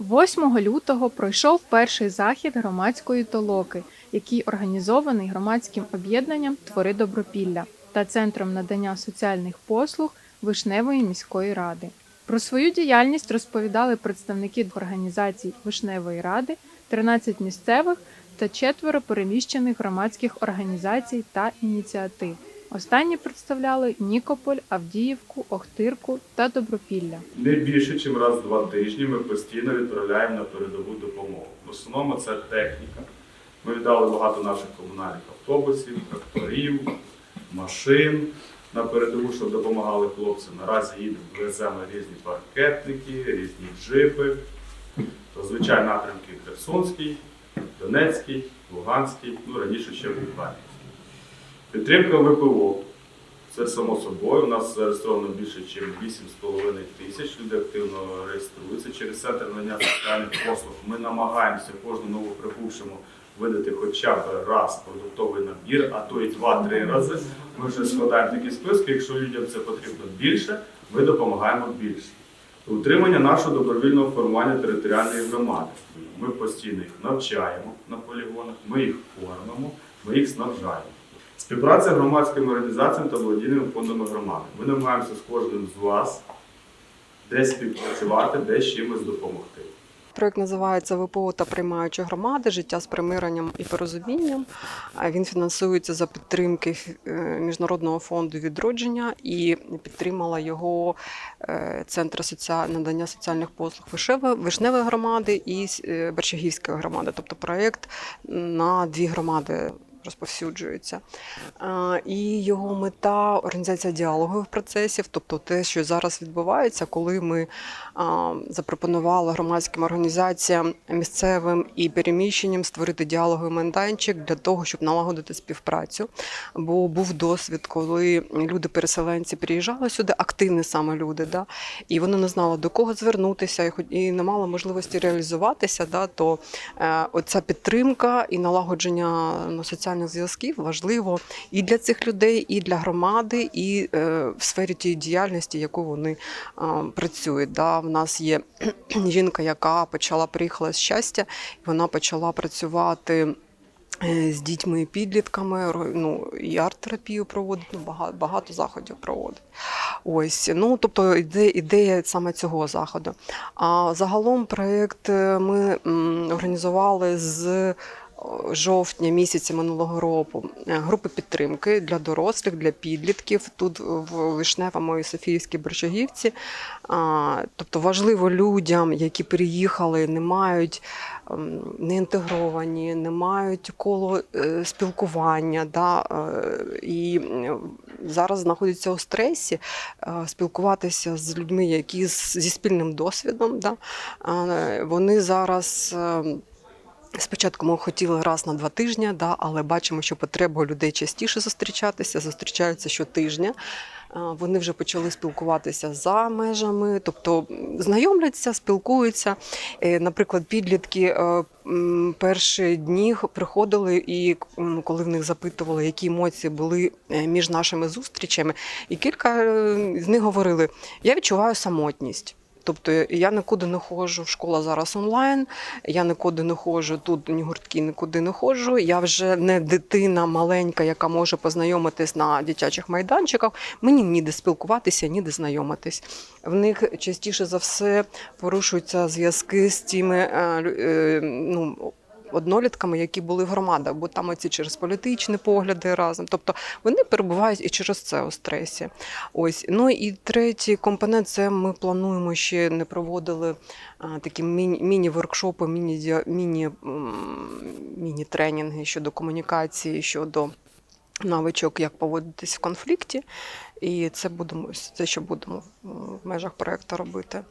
8 лютого пройшов перший захід громадської толоки, який організований громадським об'єднанням Твори добропілля та центром надання соціальних послуг Вишневої міської ради. Про свою діяльність розповідали представники організацій Вишневої ради, 13 місцевих та четверо переміщених громадських організацій та ініціатив. Останні представляли Нікополь, Авдіївку, Охтирку та Добропілля. Не більше, ніж раз в два тижні ми постійно відправляємо на передову допомогу. В основному це техніка. Ми віддали багато наших комунальних автобусів, тракторів, машин на передову, щоб допомагали хлопцям. Наразі їдемо, веземо різні паркетники, різні джипи. Зазвичай напрямки Херсонський, Донецький, Луганський, ну раніше ще в Україні. Підтримка ВПО. Це само собою. У нас зареєстровано більше, ніж 8,5 тисяч. Люди активно реєструються через центр надання соціальних послуг. Ми намагаємося кожному новоприбувшому видати хоча б раз продуктовий набір, а то і два-три рази. Ми вже складаємо такі списки. Якщо людям це потрібно більше, ми допомагаємо більше. Утримання нашого добровільного формування територіальної громади. Ми постійно їх навчаємо на полігонах, ми їх кормимо, ми їх снабжаємо. Співпраця громадськими організаціями та благодійними фондами громади. Ми намагаємося з кожним з вас десь співпрацювати, десь чимось допомогти. Проект називається ВПО та приймаючі громади життя з примиренням і порозумінням. Він фінансується за підтримки е, Міжнародного фонду відродження і підтримала його е, Центр надання соціальних послуг Вишневої громади і е, Берчагівської громади. Тобто проект на дві громади. Розповсюджується. І його мета організація діалогових процесів, тобто те, що зараз відбувається, коли ми запропонували громадським організаціям місцевим і переміщенням створити діалоговий майданчик для того, щоб налагодити співпрацю. Бо був досвід, коли люди-переселенці приїжджали сюди, активні саме люди, да, і вони не знали до кого звернутися, і не мали можливості реалізуватися. Да, то е, оця підтримка і налагодження ну, соціальних зв'язків важливо і для цих людей, і для громади, і е, в сфері тієї діяльності, яку вони працюють. Да. В нас є жінка, яка почала приїхала з щастя, і вона почала працювати. е, З дітьми і підлітками, ну і арт-терапію проводить, ну, багато, багато заходів проводить. Ось, ну тобто іде, ідея саме цього заходу. А загалом проєкт е, ми організували з жовтня місяця минулого року е, групи підтримки для дорослих, для підлітків тут в Вишневому і Софіївській Борчагівці. Тобто важливо людям, які переїхали, не мають ем, не інтегровані, не мають коло е, спілкування, да, е, і е, зараз знаходяться у стресі, е, спілкуватися з людьми, які зі спільним досвідом. Да, е, вони зараз. Спочатку ми хотіли раз на два тижні, да, але бачимо, що потреба людей частіше зустрічатися, зустрічаються щотижня. Вони вже почали спілкуватися за межами, тобто знайомляться, спілкуються. Е, Наприклад, підлітки е, перші дні приходили, і коли в них запитували, які емоції були е, між нашими зустрічами, і кілька з них говорили: я відчуваю самотність. Тобто я нікуди не ходжу, школа зараз онлайн, я нікуди не ходжу, тут ні гуртки нікуди не ходжу. Я вже не дитина маленька, яка може познайомитись на дитячих майданчиках. Мені ніде спілкуватися, ніде знайомитись. В них частіше за все порушуються зв'язки з тими е, е, ну, однолітками, які були в громадах, бо там оці через політичні погляди разом. Тобто вони перебувають і через це у стресі. Ось ну і третій компонент це ми плануємо ще не проводили а, такі міні- міні-воркшопи, міні, міні, м, міні-тренінги щодо комунікації, щодо навичок, як поводитись в конфлікті. І це будемо це, що будемо в межах проекту робити.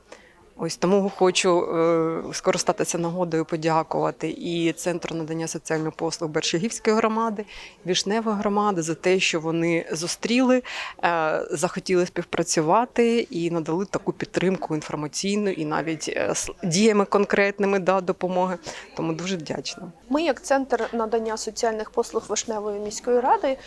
Ось тому хочу е, скористатися нагодою, подякувати і Центру надання соціальних послуг Бершагівської громади, Вішневої громади за те, що вони зустріли, е, захотіли співпрацювати і надали таку підтримку інформаційну і навіть е, діями конкретними да, допомоги. Тому дуже вдячна. Ми, як центр надання соціальних послуг Вишневої міської ради,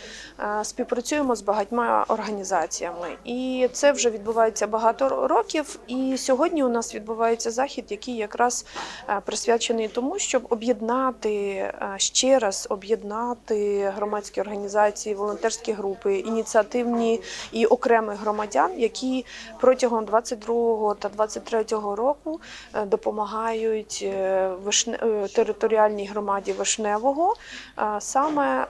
співпрацюємо з багатьма організаціями, і це вже відбувається багато років. І сьогодні у нас нас відбувається захід, який якраз е, присвячений тому, щоб об'єднати е, ще раз об'єднати громадські організації, волонтерські групи, ініціативні і окремих громадян, які протягом 22 та 23 року е, допомагають територіальній громаді Вишневого саме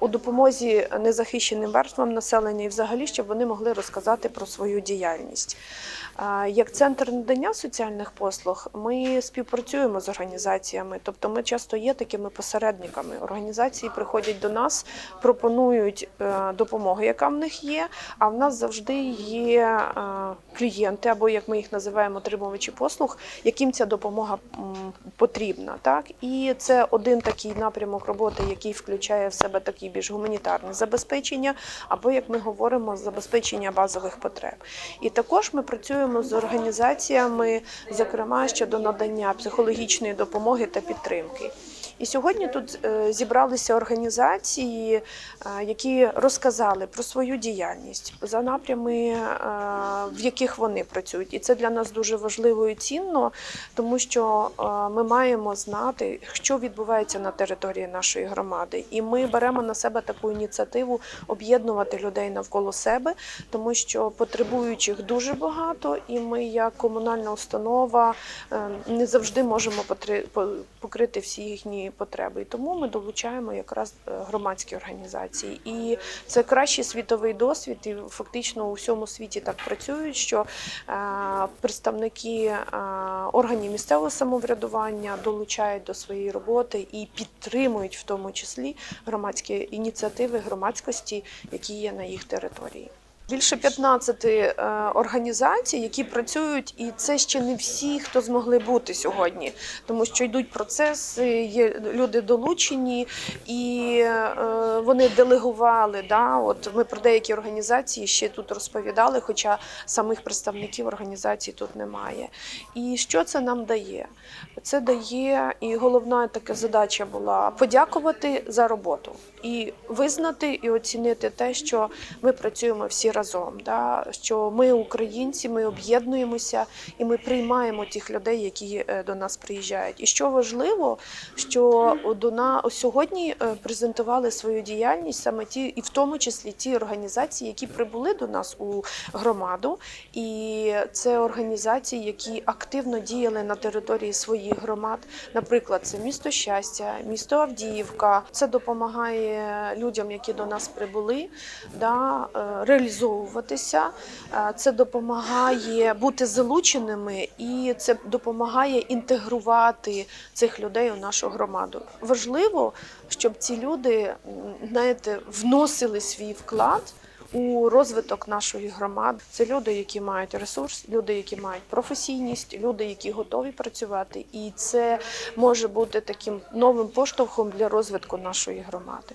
у допомозі незахищеним верствам населення і взагалі, щоб вони могли розказати про свою діяльність. Як центр надання соціальних послуг, ми співпрацюємо з організаціями, тобто ми часто є такими посередниками. Організації приходять до нас, пропонують е, допомогу, яка в них є. А в нас завжди є е, клієнти, або як ми їх називаємо, отримувачі послуг, яким ця допомога потрібна. Так і це один такий напрямок роботи, який включає в себе такі більш гуманітарне забезпечення, або як ми говоримо, забезпечення базових потреб. І також ми працюємо з організаціями, зокрема щодо надання психологічної допомоги та підтримки. І сьогодні тут е, зібралися організації, е, які розказали про свою діяльність за напрями, е, в яких вони працюють. І це для нас дуже важливо і цінно, тому що ми маємо знати, що відбувається на території нашої громади. І ми беремо на себе таку ініціативу об'єднувати людей навколо себе, тому що потребуючих дуже багато, і ми, як комунальна установа, не завжди можемо покрити всі їхні потреби. І тому ми долучаємо якраз е, громадські організації. І це кращий світовий досвід, і фактично у всьому світі так працюють, що е, представники е, органів місцевого самоврядування долучають до своєї роботи і підтримують в тому числі громадські ініціативи громадськості, які є на їх території. Більше 15 е, організацій, які працюють, і це ще не всі, хто змогли бути сьогодні, тому що йдуть процеси, є люди долучені, і е, вони делегували. Да, от ми про деякі організації ще тут розповідали, хоча самих представників організацій тут немає. І що це нам дає? Це дає, і головна така задача була подякувати за роботу і визнати і оцінити те, що ми працюємо всі разом. Да? Що ми українці, ми об'єднуємося і ми приймаємо тих людей, які е, до нас приїжджають. І що важливо, що до нас сьогодні е, презентували свою діяльність саме ті, і в тому числі ті організації, які прибули до нас у громаду, і це організації, які активно діяли на території своїх громад. Наприклад, це місто щастя, місто Авдіївка. Це допомагає людям, які до нас прибули, да, е, реалізовуватися. Е, Це допомагає бути залученими і це допомагає інтегрувати цих людей у нашу громаду. Важливо, щоб ці люди знаєте, вносили свій вклад. У розвиток нашої громади це люди, які мають ресурс, люди, які мають професійність, люди, які готові працювати, і це може бути таким новим поштовхом для розвитку нашої громади.